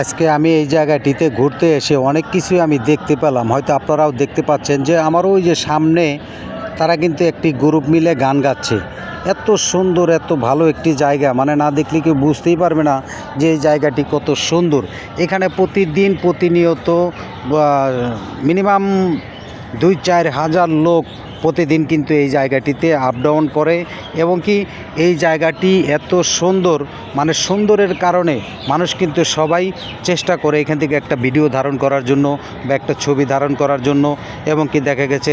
আজকে আমি এই জায়গাটিতে ঘুরতে এসে অনেক কিছুই আমি দেখতে পেলাম। হয়তো আপনারাও দেখতে পাচ্ছেন যে আমার ওই যে সামনে তারা কিন্তু একটি গ্রুপ মিলে গান গাচ্ছে। এত সুন্দর, এত ভালো একটি জায়গা। মানে না দেখলে কেউ বুঝতেই পারবে না যে এই জায়গাটি কত সুন্দর। এখানে প্রতিদিন প্রতিনিয়ত মিনিমাম দুই চার হাজার লোক প্রতিদিন কিন্তু এই জায়গাটিতে আপ ডাউন করে এবং কি এই জায়গাটি এত সুন্দর মানে সুন্দরের কারণে মানুষ কিন্তু সবাই চেষ্টা করে এখান থেকে একটা ভিডিও ধারণ করার জন্য বা একটা ছবি ধারণ করার জন্য এবং কি দেখা গেছে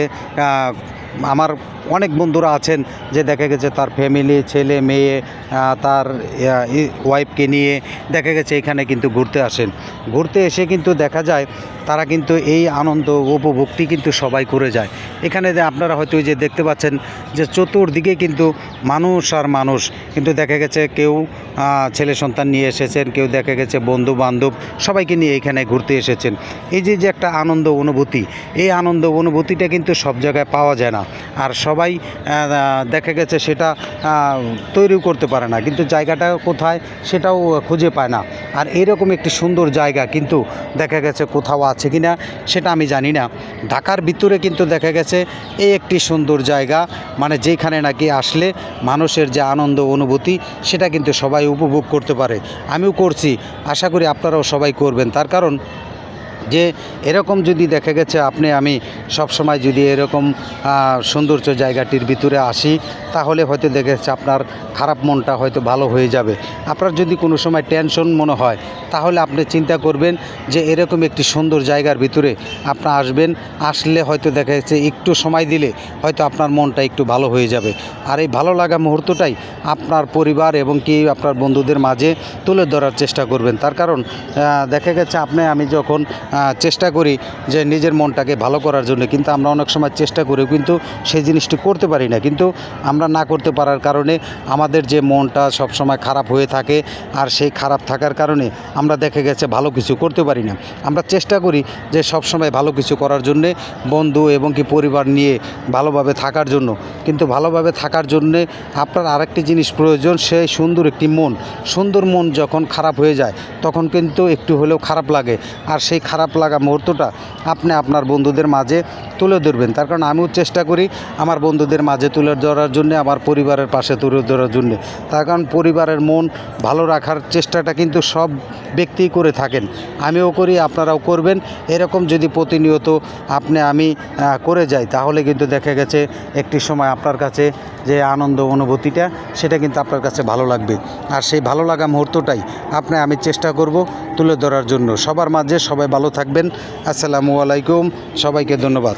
আমার অনেক বন্ধুরা আছেন যে দেখা গেছে তার ফ্যামিলি ছেলে, মেয়ে তার ওয়াইফকে নিয়ে দেখা গেছে এখানে কিন্তু ঘুরতে আসেন। ঘুরতে এসে কিন্তু দেখা যায় তারা কিন্তু এই আনন্দ উপভোগটি কিন্তু সবাই করে যায়। এখানে আপনারা হয়তো যে দেখতে পাচ্ছেন যে চতুর্দিকে কিন্তু মানুষ আর মানুষ। কিন্তু দেখা গেছে কেউ ছেলে সন্তান নিয়ে এসেছেন, কেউ দেখা গেছে বন্ধু বান্ধব সবাইকে নিয়ে এখানে ঘুরতে এসেছেন। এই যে যে একটা আনন্দ অনুভূতি, এই আনন্দ অনুভূতিটা কিন্তু সব জায়গায় পাওয়া যায় না। আর সবাই দেখা গেছে সেটা তৈরিও করতে পারে না। কিন্তু জায়গাটা কোথায় সেটাও খুঁজে পায় না। আর এরকম একটি সুন্দর জায়গা কিন্তু দেখা গেছে কোথাও আছে কি না সেটা আমি জানি না। ঢাকার ভিতরে কিন্তু দেখা গেছে এই একটি সুন্দর জায়গা। মানে যেখানে নাকি আসলে মানুষের যে আনন্দ, অনুভূতি সেটা কিন্তু সবাই উপভোগ করতে পারে। আমিও করছি। আশা করি আপনারাও সবাই করবেন। তার কারণ যে এরকম যদি দেখা গেছে আপনি, আমি সব সময় যদি এরকম সৌন্দর্য জায়গাটির ভিতরে আসি, তাহলে হয়তো দেখা যাচ্ছে আপনার খারাপ মনটা হয়তো ভালো হয়ে যাবে। আপনার যদি কোনো সময় টেনশন মনে হয়, তাহলে আপনি চিন্তা করবেন যে এরকম একটি সুন্দর জায়গার ভিতরে আপনি আসবেন, আসলে হয়তো দেখা যাচ্ছে একটু সময় দিলে হয়তো আপনার মনটা একটু ভালো হয়ে যাবে। আর এই ভালো লাগা মুহূর্তটাই আপনার পরিবার এবং কি আপনার বন্ধুদের মাঝে তুলে ধরার চেষ্টা করবেন। তার কারণ দেখা গেছে আপনি, আমি যখন চেষ্টা করি যে নিজের মনটাকে ভালো করার জন্য। কিন্তু আমরা অনেক সময় চেষ্টা করেও কিন্তু সেই জিনিসটি করতে পারি না। কিন্তু আমরা না করতে পারার কারণে আমাদের যে মনটা সব সময় খারাপ হয়ে থাকে আর সেই খারাপ থাকার কারণে আমরা দেখে গেছে ভালো কিছু করতে পারি না। আমরা চেষ্টা করি যে সব সময় ভালো কিছু করার জন্যে বন্ধু এবং কি পরিবার নিয়ে ভালোভাবে থাকার জন্য। কিন্তু ভালোভাবে থাকার জন্যে আপনার আরেকটি জিনিস প্রয়োজন সেই সুন্দর একটি মন। সুন্দর মন যখন খারাপ হয়ে যায়, তখন কিন্তু একটু হলেও খারাপ লাগে। আর সেই খারাপ লাগা মুহূর্তটা আপনি আপনার বন্ধুদের মাঝে তুলে ধরবেন। তার কারণ আমিও চেষ্টা করি আমার বন্ধুদের মাঝে তুলে ধরার জন্যে, আমার পরিবারের পাশে তুলে ধরার জন্যে। তার কারণ পরিবারের মন ভালো রাখার চেষ্টাটা কিন্তু সব ব্যক্তিই করে থাকেন। আমিও করি, আপনারাও করবেন। এরকম যদি প্রতিনিয়ত আপনি, আমি করে যাই, তাহলে কিন্তু দেখা গেছে একটি সময় আপনার কাছে যে আনন্দ অনুভূতিটা, সেটা কিন্তু আপনার কাছে ভালো লাগবে। আর সেই ভালো লাগা মুহূর্তটাই আপনি, আমি চেষ্টা করব তুলে ধরার জন্য। সবার মাঝে সবাই ভালো থাকবেন। আসসালামু আলাইকুম। সবাইকে ধন্যবাদ।